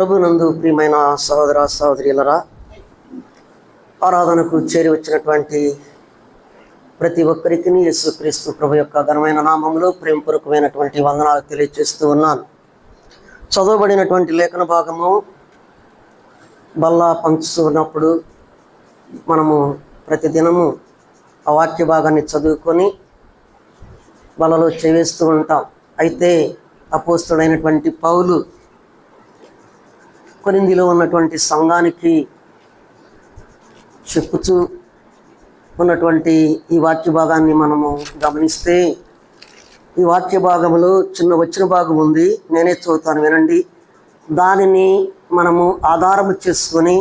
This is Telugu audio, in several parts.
ప్రభునందు ప్రియమైన సహోదర సహోదరులరా ఆరాధనకు చేరి వచ్చినటువంటి ప్రతి ఒక్కరికి యేసుక్రీస్తు ప్రభు యొక్క ఘనమైన నామంలో ప్రేమపూర్వకమైనటువంటి వందనాలు తెలియజేస్తూ ఉన్నాను. చదవబడినటువంటి లేఖన భాగము బల్లా పంచుతున్నప్పుడు మనము ప్రతిదినము ఆ వాక్య భాగాన్ని చదువుకొని బలలో చేవేస్తూ ఉంటాం. అయితే అపోస్తుడైనటువంటి పౌలు కొరిందిలో ఉన్నటువంటి సంఘానికి చెప్పుచూ ఉన్నటువంటి ఈ వాక్య భాగాన్ని మనము గమనిస్తే ఈ వాక్య భాగంలో చిన్న వచ్చిన భాగం ఉంది నేనే చదువుతాను వినండి. దానిని మనము ఆధారము చేసుకొని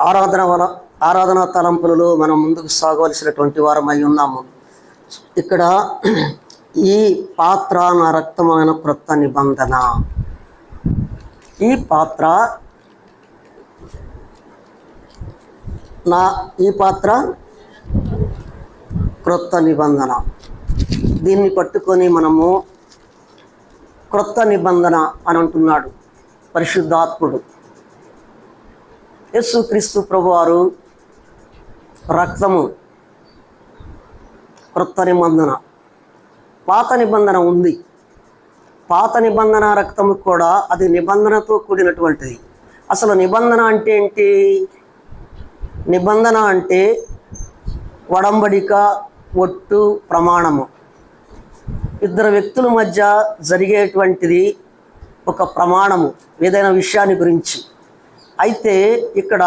ఆరాధన వల ఆరాధనా తలంపులలో మనం ముందుకు సాగవలసినటువంటి వారమై ఉన్నాము. ఇక్కడ ఈ పాత్ర నా రక్తమైన క్రొత్త నిబంధన. ఈ పాత్ర నా ఈ పాత్ర క్రొత్త నిబంధన. దీన్ని పట్టుకొని మనము క్రొత్త నిబంధన అని అంటున్నాడు పరిశుద్ధాత్ముడు. యేసుక్రీస్తు ప్రభువారు రక్తము క్రొత్త నిబంధన. పాత నిబంధన ఉంది. పాత నిబంధన రక్తము కూడా అది నిబంధనతో కూడినటువంటిది. అసలు నిబంధన అంటే ఏంటి? నిబంధన అంటే వడంబడిక ఒట్టు ప్రమాణము. ఇద్దరు వ్యక్తుల మధ్య జరిగేటువంటిది ఒక ప్రమాణము ఏదైనా విషయాన్ని గురించి. అయితే ఇక్కడ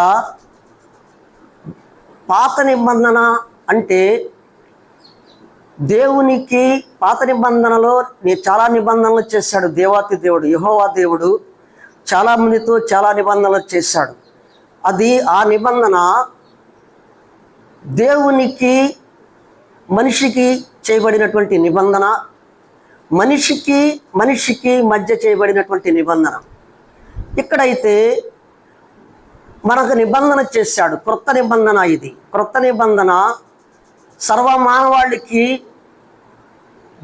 పాత నిబంధన అంటే దేవునికి పాత నిబంధనలో చాలా నిబంధనలు చేశాడు. దేవాతి దేవుడు యహోవా దేవుడు చాలా మందితో చాలా నిబంధనలు చేశాడు. అది ఆ నిబంధన దేవునికి మనిషికి చేయబడినటువంటి నిబంధన మనిషికి మనిషికి మధ్య చేయబడినటువంటి నిబంధన. ఇక్కడైతే మనకు నిబంధన చేశాడు. క్రొత్త నిబంధన ఇది. క్రొత్త నిబంధన సర్వమానవాళికి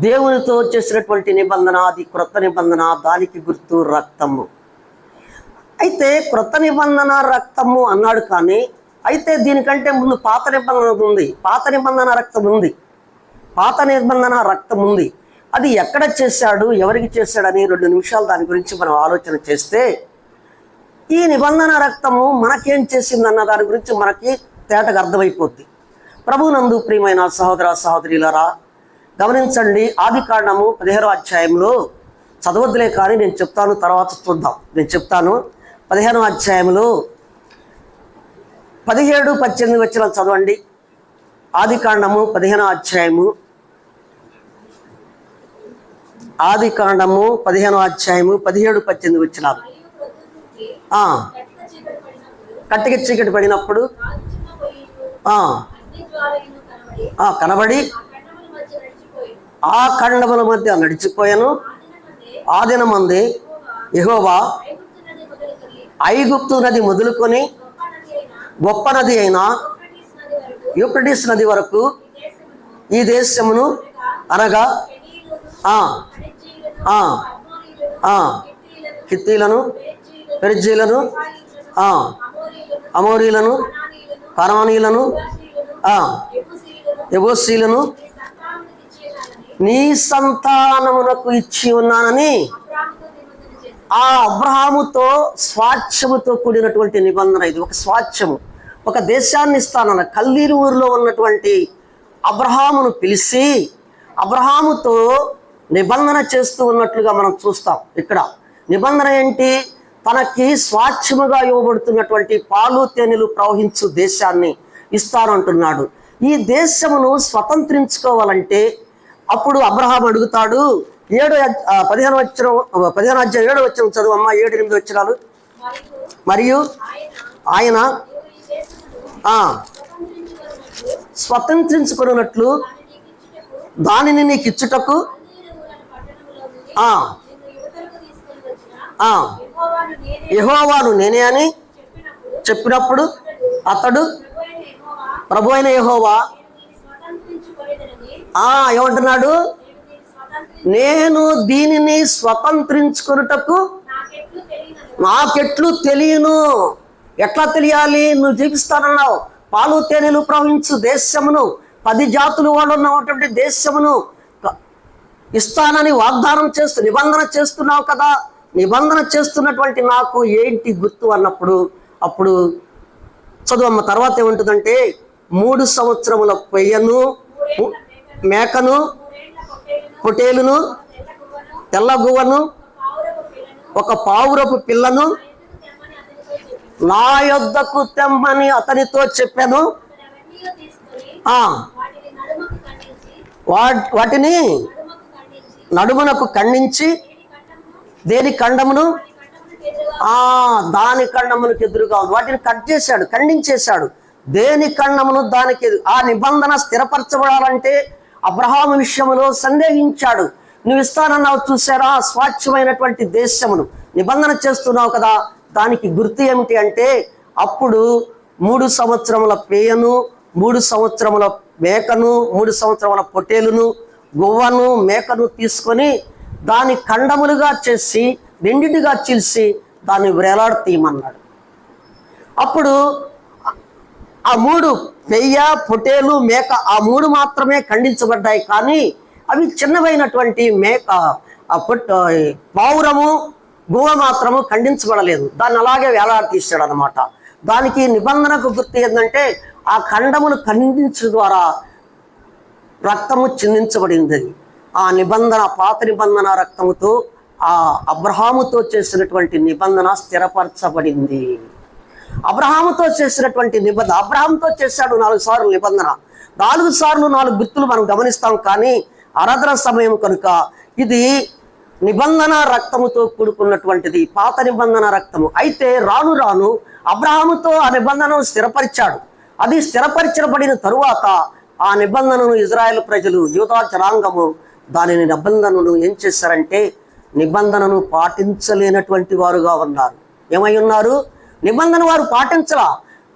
దేవునితో చేసినటువంటి నిబంధన అది క్రొత్త నిబంధన దానికి గుర్తు రక్తము. అయితే క్రొత్త నిబంధన రక్తము అన్నాడు కానీ అయితే దీనికంటే ముందు పాత నిబంధన ఉంది. పాత నిబంధన రక్తం ఉంది. పాత నిబంధన రక్తం ఉంది. అది ఎక్కడ చేశాడు ఎవరికి చేశాడని రెండు నిమిషాలు దాని గురించి మనం ఆలోచన చేస్తే ఈ నిబంధన రక్తము మనకేం చేసిందన్న దాని గురించి మనకి తేటగా అర్థమైపోద్ది. ప్రభునందు ప్రియమైన సహోదర సహోదరులరా గమనించండి ఆది కాండము పదిహేరో అధ్యాయంలో చదవద్దులే కానీ నేను చెప్తాను తర్వాత చూద్దాం. నేను చెప్తాను పదిహేనో అధ్యాయంలో పదిహేడు పద్దెనిమిది వచ్చిన చదవండి. ఆది కాండము పదిహేనో అధ్యాయము. ఆది కాండము పదిహేనో అధ్యాయము పదిహేడు పద్దెనిమిది వచ్చిన ఆ, చీకటి పడినప్పుడు కనబడి ఆ ఖండముల మధ్య నడిచిపోయాను. ఆ దినమంది యహోవా ఐగుప్తు నది మొదలుకొని గొప్ప నది అయిన యూప్రటిస్ నది వరకు ఈ దేశమును అనగా ఆ, పెరిజీలను అమోరీలను కరానీలను ఎబోసీలను నీ సంతానమునకు ఇచ్చి ఉన్నానని ఆ అబ్రహాముతో స్వాచ్ఛముతో కూడినటువంటి నిబంధన ఇది. ఒక స్వాచ్ఛము. ఒక దేశాన్ని ఇస్తానన్న కల్లీరు ఊరిలో ఉన్నటువంటి అబ్రహామును పిలిచి అబ్రహాముతో నిబంధన చేస్తూ ఉన్నట్లుగా మనం చూస్తాం ఇక్కడ. నిబంధన ఏంటి? తనకి స్వాచ్ఛముగా ఇవ్వబడుతున్నటువంటి పాలు తేనెలు ప్రవహించు దేశాన్ని ఇస్తానంటున్నాడు ఈ దేశమును స్వతంత్రించుకోవాలంటే అప్పుడు అబ్రహాం అడుగుతాడు ఏడు పదిహేను వచ్చిన పదిహేను అధ్యాయం ఏడు వచ్చిన చదువు అమ్మ ఏడు ఎనిమిది వచ్చినాలు మరియు ఆయన ఆ, స్వతంత్రించుకున్నట్లు దానిని నీకు ఇచ్చుటకు ఆ, నేనే అని చెప్పినప్పుడు అతడు ప్రభు అయిన యహోవా ఏమంటున్నాడు? నేను దీనిని స్వతంత్రించుకున్నటకు నాకెట్లు తెలియను. ఎట్లా తెలియాలి? నువ్వు జీవిస్తానన్నావు. పాలు తేనెలు ప్రవహించు దేశమును పది జాతులు వాళ్ళు ఉన్నటువంటి దేశమును ఇస్తానని వాగ్దానం చేస్తూ నిబంధన చేస్తున్నావు కదా. నిబంధన చేస్తున్నటువంటి నాకు ఏంటి గుర్తు అన్నప్పుడు అప్పుడు చదువమ్మ తర్వాత ఏముంటుందంటే మూడు సంవత్సరముల పెయ్యను. మేకను పొటేలును తెల్లగువ్వను ఒక పావురపు పిల్లను నా యొద్దకు తెమ్మని అతనితో చెప్పాను. ఆ వా- వాటిని నడుమునకు ఖండించి దేని ఖండమును? ఆ దాని ఖండమునకు ఎదురుగా ఉంది. వాటిని కట్ చేశాడు ఖండించేశాడు. దేని ఖండమును దానికి ఆ నిబంధన స్థిరపరచబడాలంటే అబ్రహాము విషయంలో సందేహించాడు. నువ్వు ఇస్తానన్నావు చూసారా స్వాచ్ఛమైనటువంటి దేశమును నిబంధన చేస్తున్నావు కదా? దానికి గుర్తు ఏమిటి అంటే అప్పుడు మూడు సంవత్సరముల పేయను మూడు సంవత్సరముల మేకను మూడు సంవత్సరముల పొటేలును గువ్వను మేకను తీసుకొని దాని ఖండములుగా చేసి రెండింటిగా చీల్చి దాన్ని వేలాడతీయమన్నాడు. అప్పుడు ఆ మూడు పెయ్య పొటేలు మేక ఆ మూడు మాత్రమే ఖండించబడ్డాయి. కానీ అవి చిన్నవైనటువంటి మేక పావురము గువ మాత్రము ఖండించబడలేదు. దాన్ని అలాగే వేలాడతీశాడు అనమాట దానికి నిబంధనకు గుర్తు ఏంటంటే ఆ ఖండమును ఖండించడం ద్వారా రక్తము చిందించబడింది. ఆ నిబంధన పాత నిబంధన రక్తముతో ఆ అబ్రహాముతో చేసినటువంటి నిబంధన స్థిరపరచబడింది. అబ్రహాముతో చేసినటువంటి నిబంధన అబ్రహాంతో చేశాడు నాలుగు సార్లు నిబంధన. నాలుగు సార్లు నాలుగు గుర్తులు మనం గమనిస్తాం కానీ ఆరాధన సమయం కనుక ఇది నిబంధన రక్తముతో కూడుకున్నటువంటిది పాత నిబంధన రక్తము. అయితే రాను రాను అబ్రహాముతో ఆ నిబంధనను స్థిరపరిచాడు. అది స్థిరపరిచబడిన తరువాత ఆ నిబంధనను ఇజ్రాయెల్ ప్రజలు యూదా జనాంగము దానిని నిబంధనను ఏం చేశారంటే నిబంధనను పాటించలేనటువంటి వారుగా ఉన్నారు. ఏమై ఉన్నారు? నిబంధన వారు పాటించలా.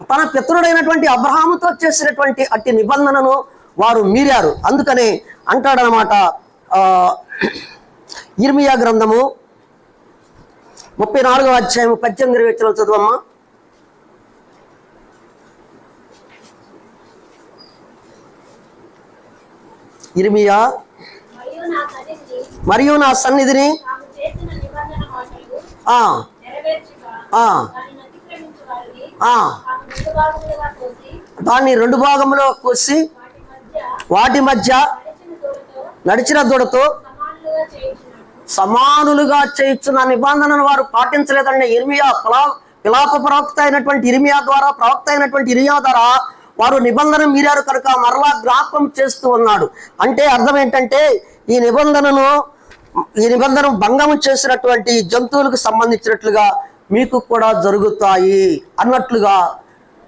తన పితరుడైనటువంటి అబ్రహాముతో చేసినటువంటి అట్టి నిబంధనను వారు మీరారు. అందుకనే అంటాడనమాట ఆ, ఇర్మియా గ్రంథము ముప్పై నాలుగవ అధ్యాయం పద్దెనిమిది వచ్చిన చదువమ్మా. ఇర్మియా మరియు నా సన్నిధిని దాన్ని రెండు భాగంలో కోసి వాటి మధ్య నడిచిన నడిచిన దూడతో సమానులుగా చేయించున్నాడు సమానులుగా చేయించున్న నిబంధనను వారు పాటించలేదండి. ఇర్మియా పిలా పిలాప ప్రవక్త అయినటువంటి ఇర్మియా ద్వారా ప్రవక్త అయినటువంటి ఇర్మియా ద్వారా వారు నిబంధన మీరారు కనుక మరలా జ్ఞాపకం చేస్తూ ఉన్నాడు. అంటే అర్థం ఏంటంటే ఈ నిబంధనను ఈ నిబంధన భంగం చేసినటువంటి జంతువులకు సంబంధించినట్లుగా మీకు కూడా జరుగుతాయి అన్నట్లుగా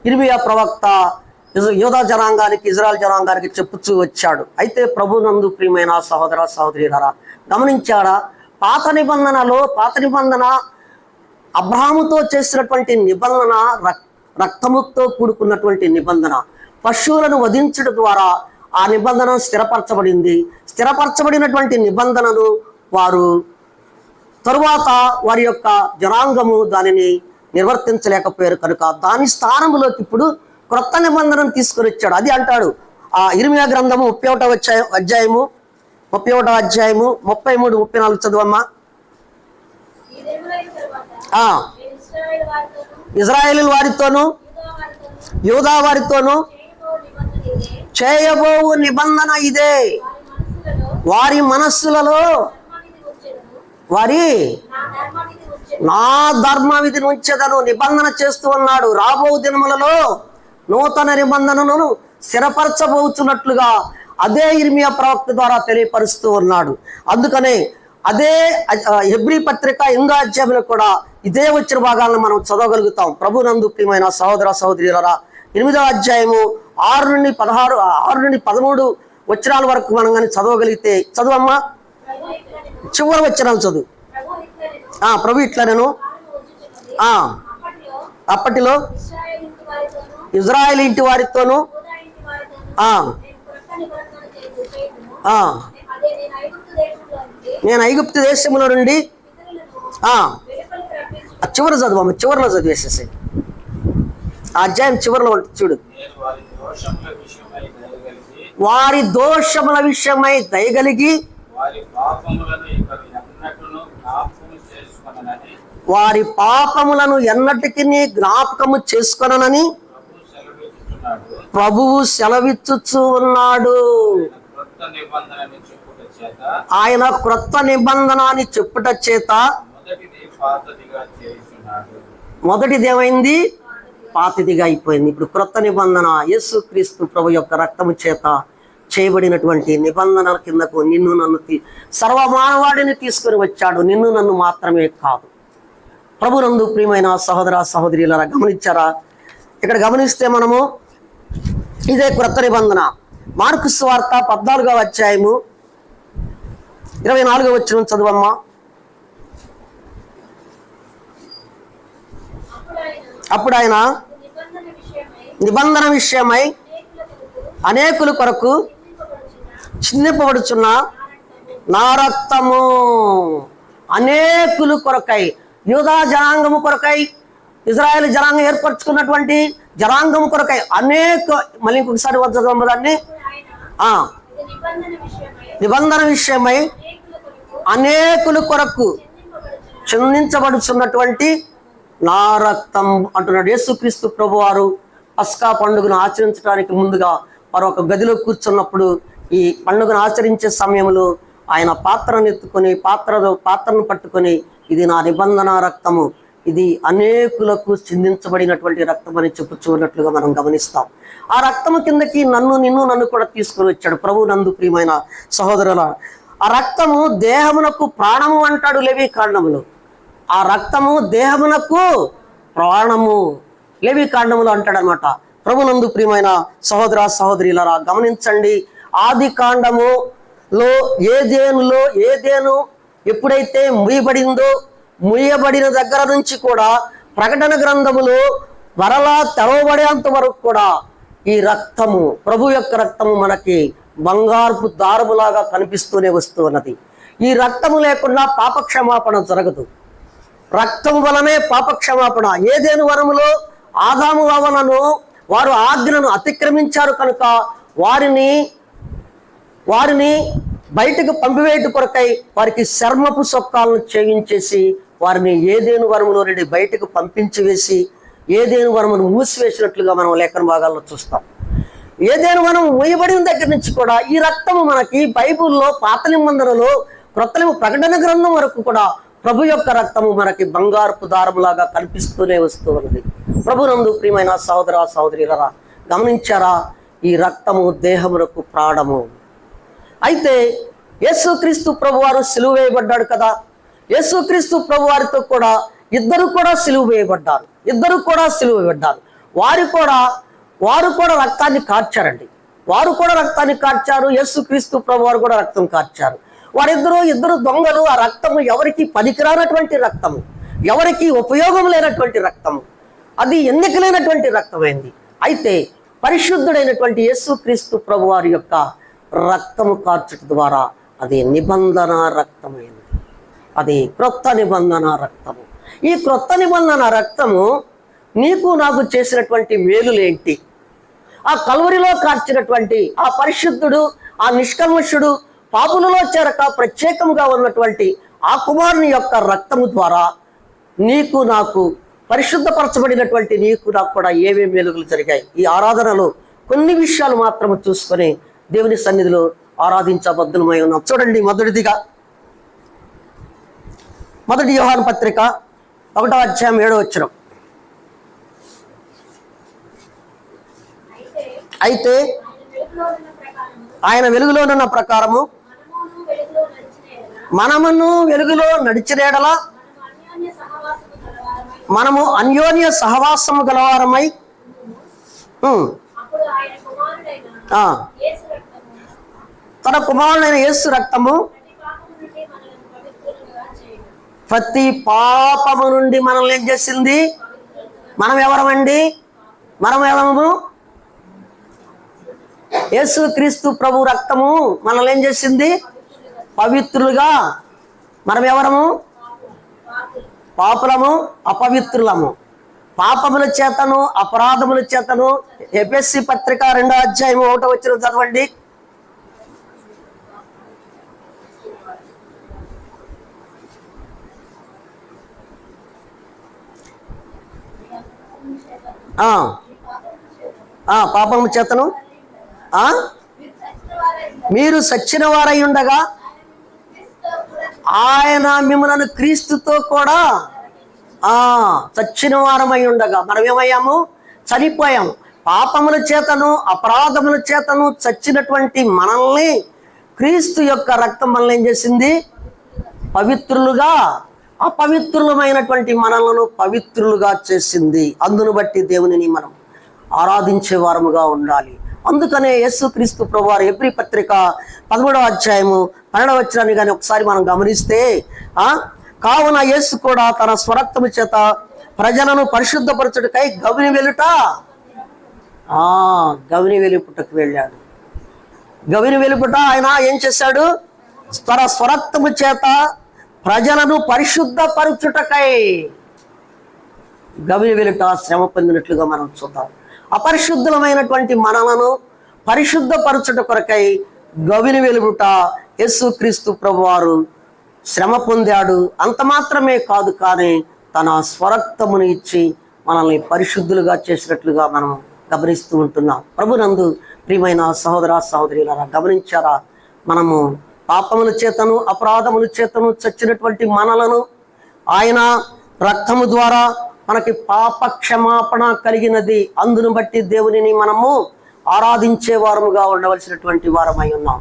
ఇర్మియా ప్రవక్త ఇజ్- యోధా జనాంగానికి ఇజ్రాయల్ జనాంగానికి చెప్పుచూ వచ్చాడు. అయితే ప్రభునందు ప్రియమైన సహోదర సహోదరులారా గమనించాడా పాత నిబంధనలో పాత నిబంధన అబ్రాహముతో చేసినటువంటి నిబంధన రక్- రక్తముతో కూడుకున్నటువంటి నిబంధన. పశువులను వధించడం ద్వారా ఆ నిబంధన స్థిరపరచబడింది. స్థిరపరచబడినటువంటి నిబంధనను వారు తరువాత వారి యొక్క జనాంగము దానిని నిర్వర్తించలేకపోయారు కనుక దాని స్థానంలోకి ఇప్పుడు క్రొత్త నిబంధనను తీసుకుని వచ్చాడు. అది అంటాడు. ఆ ఇరిమియా గ్రంథము ముప్పై ఒకటో అధ్యాయము ముప్పై ఒకటో అధ్యాయము ముప్పై మూడు ముప్పై నాలుగు చదువమ్మా. ఆ. ఇజ్రాయేల్ వారితోనూ యూదా వారితోనూ చేయబో నిబంధన చేయబోవు నిబంధన ఇదే. వారి మనస్సులలో వారి నా ధర్మ విధిని ఉంచెదను నిబంధన చేస్తూ ఉన్నాడు. రాబో దినములలో నూతన నిబంధనను స్థిరపరచబోతున్నట్లుగా అదే ఇర్మియా ప్రవక్త ద్వారా తెలియపరుస్తూ ఉన్నాడు. అందుకనే అదే ఎబ్రి పత్రిక ఎనిమిదో అధ్యాయంలో కూడా ఇదే వచ్చిన భాగాలను మనం చదవగలుగుతాం. ప్రభు నందు సహోదర సహోదరులరా ఎనిమిదో అధ్యాయము ఆరు నుండి పదహారు ఆరు నుండి పదమూడు వచనాల వరకు మనం కానీ చదవగలిగితే చదువమ్మా. చివరి వచ్చినాలు చదువు. ప్రభు ఇట్లా నేను అప్పటిలో ఇజ్రాయెల్ ఇంటి వారితోనూ నేను ఐగుప్తు దేశంలో నుండి చివరి చదువు అమ్మ చివరిలో చదివేసేసి ఆ అధ్యాయం చివరిలో చూడు. వారి దోషముల విషయమై దయగలిగి వారి పాపములను వారి ఎన్నటికి జ్ఞాపకము చేసుకొననని ప్రభు సెలవిస్తున్నాడు ప్రభువు సెలవిచ్చుచు ఉన్నాడు. ఆయన క్రొత్త నిబంధన అని చెప్పుట చేత మొదటిది ఏమైంది? పాతిదిగా అయిపోయింది. ఇప్పుడు క్రొత్త నిబంధన యేసు క్రీస్తు ప్రభు యొక్క రక్తము చేత చేయబడినటువంటి నిబంధన కిందకు నిన్ను నన్ను తీ సర్వమానవాడిని తీసుకొని వచ్చాడు. నిన్ను నన్ను మాత్రమే కాదు. ప్రభునందు ప్రియమైన సహోదర సహోదరులారా గమనించారా? ఇక్కడ గమనిస్తే మనము ఇదే క్రొత్త నిబంధన. మార్కు స్వార్త పద్నాలుగో అధ్యాయము ఇరవై నాలుగో వచ్చిన చదువమ్మా. అప్పుడు ఆయన నిబంధన విషయమై అనేకుల కొరకు చిన్నపబడుచున్న నా రక్తము అనేకులు కొరకై యూదా జనాంగము కొరకై ఇజ్రాయెల్ జనాంగం ఏర్పరచుకున్నటువంటి జనాంగము కొరకై అనేక మళ్ళీ ఇంకొకసారి వద్ద దాన్ని. నిబంధన విషయమై అనేకుల కొరకు అనేకుల చిందించబడుచున్నటువంటి నా రక్తం అంటున్నాడు యేసుక్రీస్తు ప్రభువారు. పస్కా పండుగను ఆచరించడానికి ముందుగా వారు ఒక గదిలో కూర్చున్నప్పుడు ఈ పండుగను ఆచరించే సమయంలో ఆయన పాత్రను ఎత్తుకొని పాత్ర పాత్రను పట్టుకొని ఇది నా నిబంధన రక్తము. ఇది అనేకులకు చిందించబడినటువంటి రక్తం అని చెప్పుచున్నట్లుగా మనం గమనిస్తాం. ఆ రక్తము కిందకి నన్ను నిన్ను నన్ను కూడా తీసుకొని వచ్చాడు ప్రభు నందు ప్రియమైన సహోదరుల. ఆ రక్తము దేహమునకు ప్రాణము అంటాడు లేవి కాండములు ఆ రక్తము దేహమునకు ప్రాణము లేవి కాండములు అంటాడనమాట. ప్రభునందు ప్రియమైన సహోదర సహోదరిలరా గమనించండి. ఆది కాండములో ఏదేనులో ఏదేను ఎప్పుడైతే ముయబడిందో ముయబడిన దగ్గర నుంచి కూడా ప్రకటన గ్రంథములో మరలా తెరవబడేంత వరకు కూడా ఈ రక్తము ప్రభు యొక్క రక్తము మనకి బంగారుపు దారములాగా కనిపిస్తూనే వస్తున్నది. ఈ రక్తము లేకుండా పాపక్షమాపణ జరగదు. రక్తం వలనే పాపక్షమాపణ. ఏదేను వరములో ఆదాము అవనను వారు ఆజ్ఞను అతిక్రమించారు కనుక వారిని వారిని బయటకు పంపివేయట కొరకై వారికి శర్మపు సొక్కాలను చేయించేసి వారిని ఏదేను వరములో నుండి బయటకు పంపించి వేసి ఏదేను వరమును మూసివేసినట్లుగా మనం లేఖన భాగాల్లో చూస్తాం. ఏదేను వనం మూయబడిన దగ్గర నుంచి కూడా ఈ రక్తము మనకి బైబుల్లో పాత నిబంధనలో క్రొత్త ప్రకటన గ్రంథం వరకు కూడా ప్రభు యొక్క రక్తము మనకి బంగారపు దారములాగా కనిపిస్తూనే వస్తూ ఉన్నది. ప్రభునందు ప్రియమైన సహోదర సహోదరులరా గమనించారా? ఈ రక్తము దేహమునకు ప్రాణము. అయితే యేసుక్రీస్తు ప్రభువారు సిలువ వేయబడ్డాడు కదా. యేసుక్రీస్తు ప్రభువారితో కూడా ఇద్దరు కూడా సిలువ వేయబడ్డారు. ఇద్దరు కూడా సిలువ వేయబడ్డారు. వారు కూడా వారు కూడా రక్తాన్ని కార్చారండి. వారు కూడా రక్తాన్ని కార్చారు. యేసుక్రీస్తు ప్రభువారు కూడా రక్తం కార్చారు. వారిద్దరూ ఇద్దరు దొంగలు. ఆ రక్తము ఎవరికి పనికిరానటువంటి రక్తము? ఎవరికి ఉపయోగం లేనటువంటి రక్తము? అది ఎన్నికలేనటువంటి రక్తమైంది. అయితే పరిశుద్ధుడైనటువంటి యేసుక్రీస్తు ప్రభువారి యొక్క రక్తము కార్చుట ద్వారా అది నిబంధన రక్తమైంది. అది క్రొత్త నిబంధన రక్తము. ఈ క్రొత్త నిబంధన రక్తము నీకు నాకు చేసినటువంటి మేలులేంటి? ఆ కలువరిలో కార్చినటువంటి ఆ పరిశుద్ధుడు ఆ నిష్కల్మషుడు పాపులలో చేరక ప్రత్యేకముగా ఉన్నటువంటి ఆ కుమారుని యొక్క రక్తము ద్వారా నీకు నాకు పరిశుద్ధపరచబడినటువంటి నీకు నాకు కూడా ఏమేమి వెలుగులు జరిగాయి? ఈ ఆరాధనలో కొన్ని విషయాలు మాత్రము చూసుకొని దేవుని సన్నిధిలో ఆరాధించబద్ధులమై ఉన్నాం. చూడండి మొదటిదిగా. మొదటి వ్యవహార పత్రిక ఒకటో అధ్యాయం ఏడో వచ్చిన అయితే ఆయన వెలుగులో ఉన్న ప్రకారము మనమును వెలుగులో ఎడల మనము అన్యోన్య సహవాసము గలవారమై తన కుమారుడైన యేసు రక్తము ప్రతి పాపము నుండి మనలను ఏం చేసింది? మనం ఎవరమండి? మనం ఎవరము? యేసు క్రీస్తు ప్రభు రక్తము మనల్ని ఏం చేసింది? పవిత్రులుగా మనం ఎవరము పాపులము అపవిత్రులము. పాపముల చేతను అపరాధముల చేతను ఎపిఎస్సి పత్రిక రెండో అధ్యాయం ఒకటో వచ్చిన చదవండి. ఆ, ఆ, పాపము చేతను ఆ, మీరు సచ్చిన వారై ఉండగా ఆయన మిమ్మల్ని క్రీస్తుతో కూడా ఆ చచ్చిన వారమై ఉండగా. మనం ఏమయ్యాము చనిపోయాము. పాపముల చేతను అపరాధముల చేతను చచ్చినటువంటి మనల్ని క్రీస్తు యొక్క రక్తం మనల్ని ఏం చేసింది? పవిత్రులుగా అపవిత్రులమైనటువంటి మనలను పవిత్రులుగా చేసింది. అందును బట్టి దేవునిని మనం ఆరాధించే వారముగా ఉండాలి. అందుకనే యేసు క్రీస్తు ప్రభువారు ఎబ్రి పత్రిక పదమూడవ అధ్యాయము పన్నెండవ వచ్చినాన్ని కానీ ఒకసారి మనం గమనిస్తే కావున యేసు కూడా తన స్వరక్తము చేత ప్రజలను పరిశుద్ధపరచుటకై గవిని వెలుట ఆ గవిని వెలుపుటకు వెళ్ళాడు. గవిని వెలుపుట ఆయన ఏం చేశాడు? తన స్వరక్తము చేత ప్రజలను పరిశుద్ధపరచుటకై గవిని వెలుట శ్రమ పొందినట్లుగా మనం చూద్దాం. అపరిశుద్ధమైనటువంటి మనలను పరిశుద్ధపరచుట కొరకై గవిని వెలుగుట యేసుక్రీస్తు ప్రభువారు శ్రమ పొందాడు. అంత మాత్రమే కాదు కానీ తన స్వరక్తమును ఇచ్చి మనల్ని పరిశుద్ధులుగా చేసినట్లుగా మనం గమనిస్తూ ఉంటున్నాం. ప్రభునందు ప్రియమైన సహోదర సహోదరులారా గమనించారా? మనము పాపముల చేతను అపరాధముల చేతను చచ్చినటువంటి మనలను ఆయన రక్తము ద్వారా మనకి పాప క్షమాపణ కలిగినది. అందును బట్టి దేవునిని మనము ఆరాధించే వారముగా ఉండవలసినటువంటి వారమై ఉన్నాం.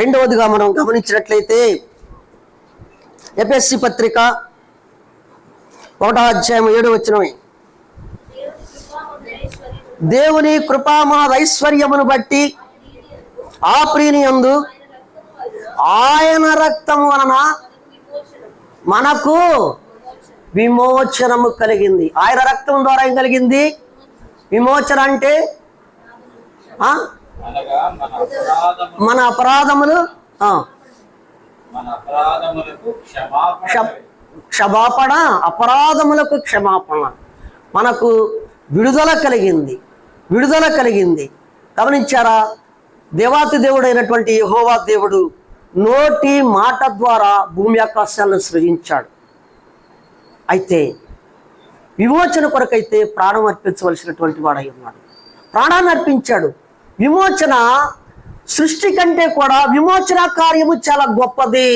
రెండవదిగా మనం గమనించినట్లయితే ఎపిఎస్సి పత్రిక ఒకటో అధ్యాయం ఏడు వచ్చినవి దేవుని కృపామాద ఐశ్వర్యమును బట్టి ఆ ప్రియుని యందు ఆయన రక్తము వలన మనకు విమోచనము కలిగింది. ఆయన రక్తం ద్వారా ఏం కలిగింది? విమోచన అంటే ఆ? మన అపరాధములు ఆ, క్షమాపణ క్ష- క్షమాపణ అపరాధములకు క్షమాపణ. మనకు విడుదల కలిగింది. విడుదల కలిగింది. గమనించారా? దేవాతి దేవుడైనటువంటి యహోవా దేవుడు నోటి మాట ద్వారా భూమి ఆకాశాలను సృజించాడు. అయితే విమోచన కొరకైతే ప్రాణం అర్పించవలసినటువంటి వాడై ఉన్నాడు. ప్రాణాన్ని అర్పించాడు. విమోచన సృష్టి కంటే కూడా విమోచన కార్యము చాలా గొప్పది.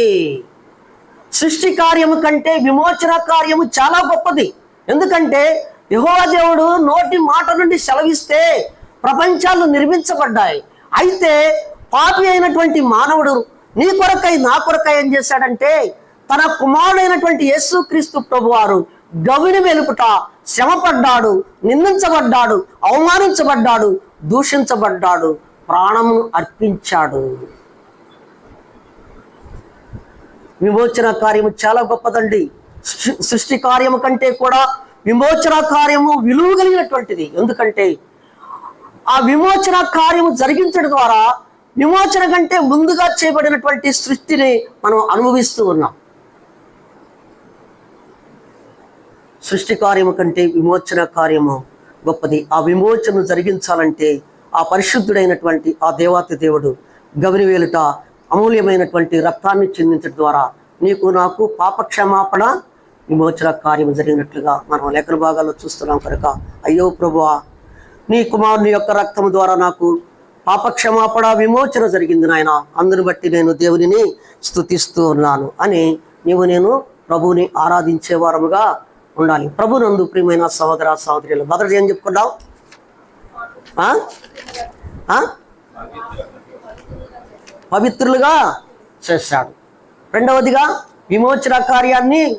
సృష్టి కార్యము కంటే విమోచన కార్యము చాలా గొప్పది. ఎందుకంటే యెహోవా దేవుడు నోటి మాట నుండి సెలవిస్తే ప్రపంచాలు నిర్మించబడ్డాయి. అయితే పాపి అయినటువంటి మానవుడు నీ కొరకై నా కొరకై ఏం చేశాడంటే తన కుమారుడైనటువంటి యేసుక్రీస్తు ప్రభువారు గవిని వెలుపుట శ్రమపడ్డాడు నిందించబడ్డాడు అవమానించబడ్డాడు దూషించబడ్డాడు ప్రాణమును అర్పించాడు. విమోచన కార్యము చాలా గొప్పదండి. సృష్టి కార్యము కంటే కూడా విమోచన కార్యము విలువ కలిగినటువంటిది. ఎందుకంటే ఆ విమోచన కార్యము జరిగించడం ద్వారా విమోచన కంటే ముందుగా చేయబడినటువంటి సృష్టిని మనం అనుభవిస్తూ ఉన్నాం. సృష్టి కార్యము కంటే విమోచన కార్యము గొప్పది. ఆ విమోచన జరిగించాలంటే ఆ పరిశుద్ధుడైనటువంటి ఆ దేవాతి దేవుడు గౌరి అమూల్యమైనటువంటి రక్తాన్ని చెందించడం ద్వారా నీకు నాకు పాపక్షమాపణ విమోచన కార్యం జరిగినట్లుగా మనం లేఖన భాగాల్లో చూస్తున్నాం కనుక అయ్యో ప్రభువా నీ కుమారుని యొక్క రక్తము ద్వారా నాకు పాపక్షమాపణ విమోచన జరిగింది నాయన. అందుని బట్టి నేను దేవునిని స్థుతిస్తూ ఉన్నాను అని నీవు నేను ప్రభువుని ఆరాధించే వారముగా ఉండాలి. ప్రభు నందు ప్రియమైన సహోదర సహోదరులు మొదటి ఏం చెప్పుకున్నావు? ఆ? పవిత్రులుగా చేశాడు. రెండవదిగా విమోచన కార్యాన్ని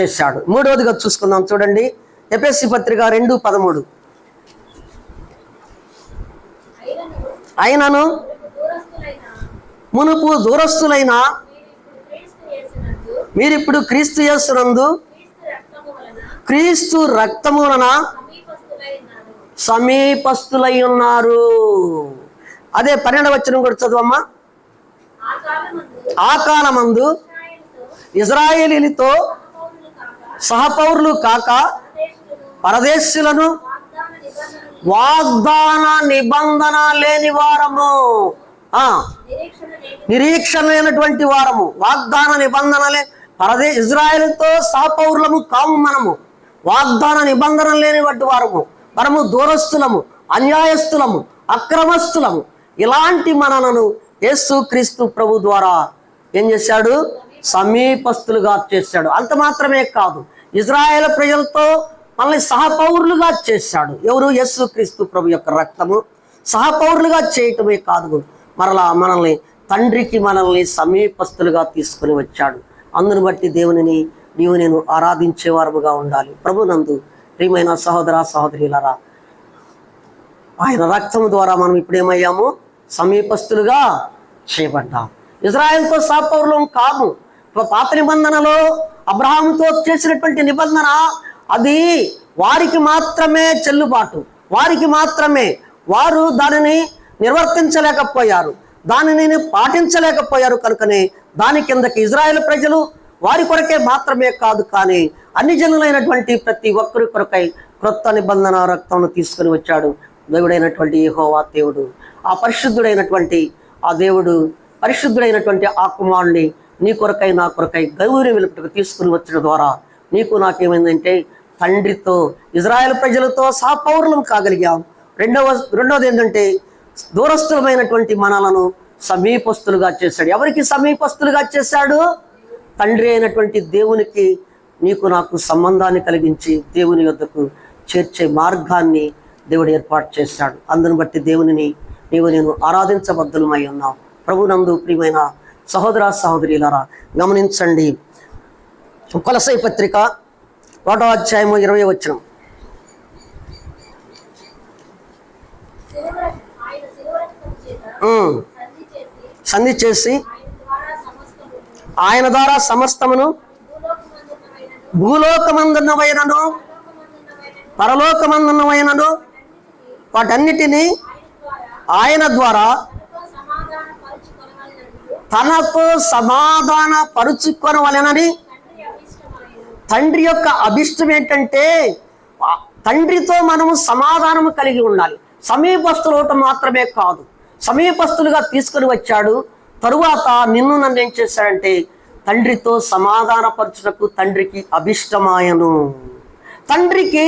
చేశాడు. మూడవదిగా చూసుకుందాం చూడండి. ఎపిఎస్సి పత్రిక రెండు పదమూడు. అయినను మునుపు దూరస్తులైన మీరిప్పుడు క్రీస్తు చేస్తున్నందు క్రీస్తు రక్తమున రక్తములన సమీపస్తులై ఉన్నారు. అదే పన్నెండు వచ్చిన కూడా చదువమ్మా. ఆ కాలమందు ఇజ్రాయేలీలతో సహపౌరులు కాక పరదేశులను వాగ్దాన నిబంధన లేని వారము. నిరీక్షణ నిరీక్షణ లేనటువంటి వారము. వాగ్దాన నిబంధనలే పరదే ఇజ్రాయెల్తో సహపౌరులము కాము మనము. వాగ్దాన నిబంధన లేనివంటి వారము. మనము దూరస్తులము అన్యాయస్తులము అక్రమస్తులము ఇలాంటి మనలను యేసు క్రీస్తు ప్రభు ద్వారా ఏం చేశాడు? సమీపస్తులుగా చేశాడు. అంత మాత్రమే కాదు. ఇజ్రాయేల్ ప్రజలతో మనల్ని సహపౌరులుగా చేశాడు. ఎవరు? యస్సు క్రీస్తు ప్రభు యొక్క రక్తము. సహపౌరులుగా చేయటమే కాదు. మరలా మనల్ని తండ్రికి మనల్ని సమీపస్తులుగా తీసుకుని వచ్చాడు. అందును బట్టి దేవునిని నీవు నేను ఆరాధించేవారముగా ఉండాలి. ప్రభునందు ప్రియమైన సహోదర సహోదరులరా ఆయన రక్తము ద్వారా మనం ఇప్పుడేమయ్యాము? సమీపస్తులుగా చేయబడ్డాం. ఇజ్రాయెల్తో సహపౌరులం కాము పాత నిబంధనలో అబ్రహాముతో చేసినటువంటి నిబంధన అది వారికి మాత్రమే చెల్లుబాటు. వారికి మాత్రమే. వారు దానిని నిర్వర్తించలేకపోయారు. దానిని పాటించలేకపోయారు కనుకనే దాని కిందకి ఇజ్రాయెల్ ప్రజలు వారి కొరకే మాత్రమే కాదు కానీ అన్ని జనులైనటువంటి ప్రతి ఒక్కరి కొరకై క్రొత్త నిబంధన రక్తమును తీసుకుని వచ్చాడు. దేవుడైనటువంటి యహోవా దేవుడు. ఆ పరిశుద్ధుడైనటువంటి ఆ దేవుడు పరిశుద్ధుడైనటువంటి ఆ కుమారుని నీ కొరకై నా కొరకై గౌరవ వెలుపుటకు తీసుకుని వచ్చడం ద్వారా నీకు నాకేమైందంటే తండ్రితో ఇజ్రాయెల్ ప్రజలతో సహపౌరులం కాగలిగాం. రెండవ రెండవది ఏంటంటే దూరస్థులమైనటువంటి మనలను సమీపస్తులుగా చేశాడు. ఎవరికి సమీపస్తులుగా చేశాడు? తండ్రి అయినటువంటి దేవునికి నీకు నాకు సంబంధాన్ని కలిగించి దేవుని యొద్దకు చేర్చే మార్గాన్ని దేవుడు ఏర్పాటు చేశాడు. అందును బట్టి దేవునిని నీవు నేను ఆరాధించబద్దులమై ఉన్నావు. ప్రభునందు ప్రియమైన సహోదర సహోదరులారా గమనించండి. కొలసై పత్రిక ఒకటో అధ్యాయము ఇరవై వచ్చిన సంధి చేసి ఆయన ద్వారా సమస్తమును ఆయన ద్వారా భూలోకమందున్నవైనను పరలోకమందున్నవైనను వాటన్నిటినీ ఆయన ద్వారా తనతో సమాధాన పరుచుకొనవలెనని తండ్రి యొక్క అభిష్టం ఏంటంటే తండ్రితో మనము సమాధానము కలిగి ఉండాలి. సమీపస్తులు అవటం మాత్రమే కాదు. సమీపస్తులుగా తీసుకుని వచ్చాడు. తరువాత నిన్ను నన్ను ఏం చేశాడంటే తండ్రితో సమాధానపరచుటకు తండ్రికి అభిష్టమాయను. తండ్రికి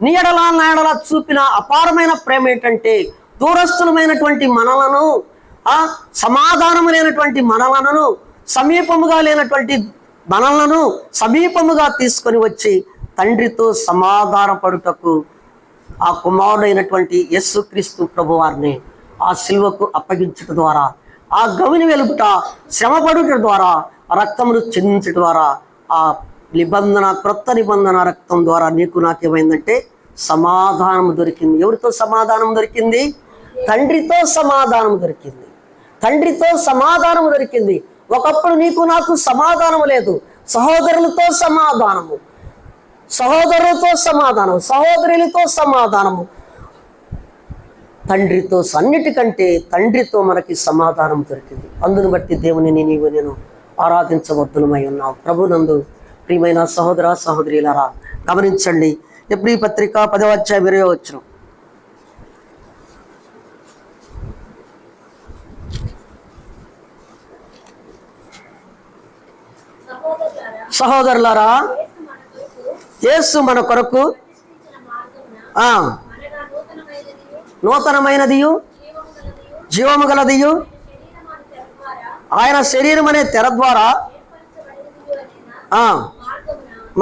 నీడలా నాడలా చూపిన అపారమైన ప్రేమ ఏంటంటే దూరస్థులమైనటువంటి మనలను ఆ సమాధానము లేనటువంటి మనలను సమీపముగా లేనటువంటి మనలను సమీపముగా తీసుకొని వచ్చి తండ్రితో సమాధానపడుటకు ఆ కుమారుడైనటువంటి యేసుక్రీస్తు ప్రభువారిని ఆ శిల్వకు అప్పగించుట ద్వారా ఆ గవిని వెలుపుట శ్రమపడుట ద్వారా రక్తమును చెందించడం ద్వారా ఆ నిబంధన క్రొత్త నిబంధన రక్తం ద్వారా నీకు నాకేమైందంటే సమాధానం దొరికింది. ఎవరితో సమాధానం దొరికింది? తండ్రితో సమాధానం దొరికింది. తండ్రితో సమాధానం దొరికింది. ఒకప్పుడు నీకు నాకు సమాధానం లేదు. సహోదరులతో సమాధానము. సహోదరులతో సమాధానం సహోదరులతో సమాధానము. తండ్రితో అన్నిటికంటే తండ్రితో మనకి సమాధానం దొరికింది. అందును బట్టి దేవునిని నీవు నేను ఆరాధించవద్దులమై ఉన్నావు ప్రభునందు ప్రియమైన సహోదర సహోదరులారా గమనించండి. ఎప్పుడు పత్రిక పదవ అధ్యాయం ఇరవై వచ్చిన సహోదరులారా సహోదరులారా యేసు మన కొరకు యేసు మన కొరకు ప్రతిష్ఠించిన మార్గమున ఆ అనగా నూతనమైనదియు జీవము గలదియు. ఆయన శరీరం అనే తెర ద్వారా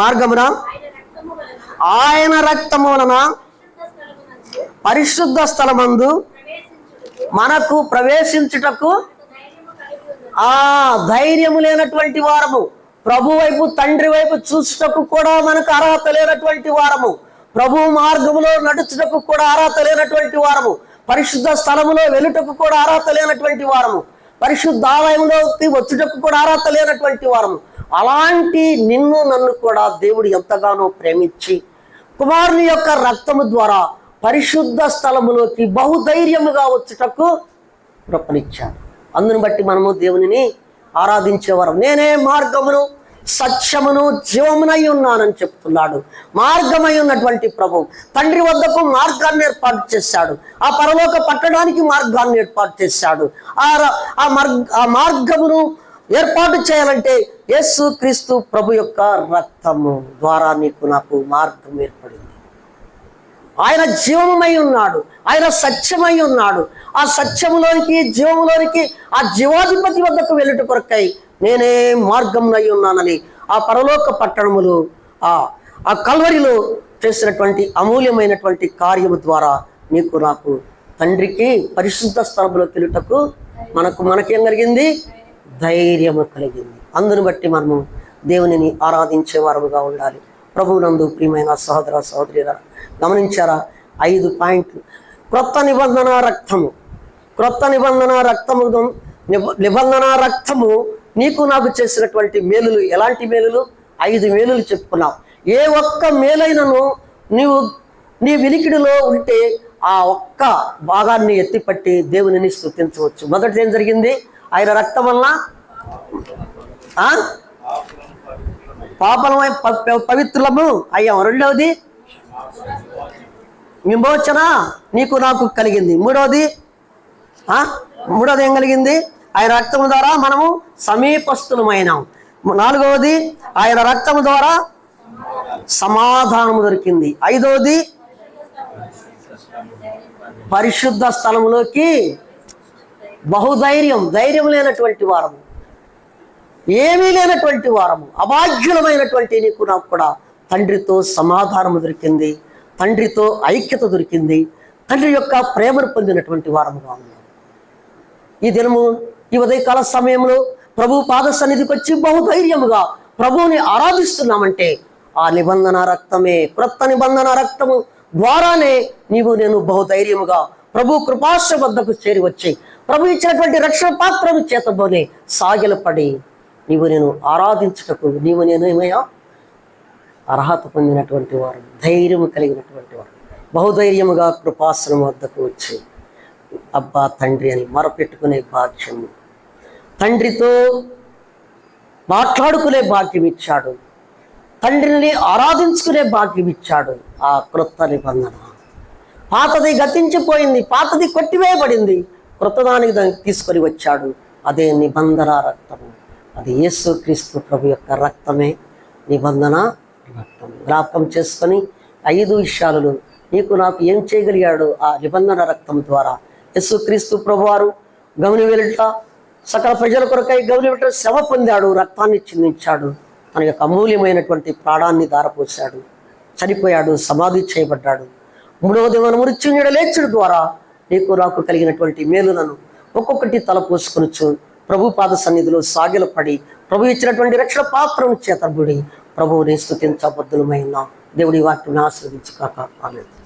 మార్గమున ఆయన రక్తము వలన పరిశుద్ధ స్థలమందు మనకు ప్రవేశించుటకు ఆ ధైర్యము లేనటువంటి వారము. ప్రభు వైపు తండ్రి వైపు చూసుటకు కూడా మనకు అర్హత లేనటువంటి వారము. ప్రభు మార్గములో నడుచుటకు కూడా అర్హత లేనటువంటి వారము. పరిశుద్ధ స్థలములో వెలుటకు కూడా అర్హత లేనటువంటి వారము. పరిశుద్ధ ఆలయంలోకి వచ్చుటకు కూడా అర్హత లేనటువంటి వారము. అలాంటి నిన్ను నన్ను కూడా దేవుడు ఎంతగానో ప్రేమించి కుమారుని యొక్క రక్తము ద్వారా పరిశుద్ధ స్థలములోకి బహుధైర్యముగా వచ్చుటకు కృపనిచ్చాడు అందుని బట్టి మనము దేవునిని ఆరాధించేవారం నేనే మార్గమును సత్యమును జీవమునై ఉన్నానని చెప్తున్నాడు. మార్గమై ఉన్నటువంటి ప్రభు తండ్రి వద్దకు మార్గాన్ని ఏర్పాటు చేశాడు. ఆ పరలోక పట్టడానికి మార్గాన్ని ఏర్పాటు చేశాడు. ఆ ఆ మార్గ ఆ మార్గమును ఏర్పాటు చేయాలంటే యేసు క్రీస్తు ప్రభు యొక్క రక్తము ద్వారా నీకు నాకు మార్గం ఏర్పడింది. ఆయన జీవమై ఉన్నాడు. ఆయన సత్యమై ఉన్నాడు. ఆ సత్యములోనికి జీవములోనికి ఆ జీవాధిపతి వద్దకు వెళ్ళుట కొరకై నేనే అయి ఉన్నానని ఆ పరలోక పట్టణములు ఆ ఆ కల్వరిలో చేసినటువంటి అమూల్యమైనటువంటి కార్యము ద్వారా నీకు నాకు తండ్రికి పరిశుద్ధ స్థలంలో తిరుగుటకు మనకు మనకేం కలిగింది? ధైర్యము కలిగింది. అందును బట్టి మనము దేవునిని ఆరాధించే వారముగా ఉండాలి. ప్రభువునందు ప్రియమైన సహోదర సహోదరి గమనించారా? ఐదు పాయింట్లు. క్రొత్త నిబంధన రక్తము. క్రొత్త నిబంధన రక్తము నిబంధన రక్తము నీకు నాకు చేసినటువంటి మేలులు ఎలాంటి మేలులు? ఐదు మేలులు చెప్పుకున్నావు. ఏ ఒక్క మేలైనను నీవు నీ వినికిడిలో ఉంటే ఆ ఒక్క భాగాన్ని ఎత్తిపట్టి దేవునిని స్థుతించవచ్చు మొదట ఏం జరిగింది? ఆయన రక్తం వల్ల ఆ? పాపలమై ప- పవిత్రులము అయ్యాం రెండవది విమోచన నీకు నాకు కలిగింది. మూడవది ఆ? మూడవది ఏం కలిగింది? ఆయన రక్తం ద్వారా మనము సమీపస్థులమైనాం. నాలుగవది ఆయన రక్తం ద్వారా సమాధానము దొరికింది. ఐదవది పరిశుద్ధ స్థలములోకి బహుధైర్యం ధైర్యం లేనటువంటి వారము. ఏమీ లేనటువంటి వారము. అభాగ్యులమైనటువంటి నీకు నాకు కూడా తండ్రితో సమాధానము దొరికింది. తండ్రితో ఐక్యత దొరికింది. తండ్రి యొక్క ప్రేమను పొందినటువంటి వారముగా ఉన్నాం. ఈ దినము ఈ ఉదయకాల సమయంలో ప్రభు పాద సన్నిధికి వచ్చి బహుధైర్యముగా ప్రభువుని ఆరాధిస్తున్నామంటే ఆ నిబంధన రక్తమే క్రొత్త నిబంధన రక్తము ద్వారానే నీవు నేను బహుధైర్యముగా ప్రభు కృపాశ వద్దకు చేరి వచ్చి ప్రభు ఇచ్చినటువంటి రక్షణ పాత్రను చేతబోనే సాగిలపడి నీవు నేను ఆరాధించుటకు నీవు నేను ఏమయ్యా? అర్హత పొందినటువంటి వారు ధైర్యము కలిగినటువంటి వారు. బహుధైర్యముగా కృపాసనం వద్దకు వచ్చి అబ్బా తండ్రి అని మరపెట్టుకునే భాగ్యము తండ్రితో మాట్లాడుకునే భాగ్యం ఇచ్చాడు. తండ్రిని ఆరాధించుకునే భాగ్యం ఇచ్చాడు ఆ క్రొత్త నిబంధన. పాతది గతించిపోయింది పాతది కొట్టివేయబడింది. క్రొత్తదానికి దానికి తీసుకొని వచ్చాడు. అదే నిబంధన రక్తము. అది యేసు క్రీస్తు ప్రభు యొక్క రక్తమే. నిబంధన రక్తం జ్ఞాపకం చేసుకొని ఐదు విషయాలను నీకు నాకు ఏం చేయగలిగాడు? ఆ నిబంధన రక్తం ద్వారా. యేసు క్రీస్తు ప్రభువారు గమని వెళ్ళట సకల ప్రజల కొరకై గమని వెళ్ళట శ్రమ పొందాడు రక్తాన్ని చిందించాడు. తన యొక్క అమూల్యమైనటువంటి ప్రాణాన్ని దారపోశాడు చనిపోయాడు సమాధి చేయబడ్డాడు. మూడవ దేవన మృత్యుంజుడు లేచుడు ద్వారా నీకు నాకు కలిగినటువంటి మేలులను ఒక్కొక్కటి తలపోసుకొనొచ్చు ప్రభు పాద సన్నిధిలో సాగిలపడి ప్రభు ఇచ్చినటువంటి రక్షణ పాత్రను చేతబడి ప్రభువుని స్థుతించబద్దులమైన దేవుడి వాటిని ఆశ్రదించుకాక రాలేదు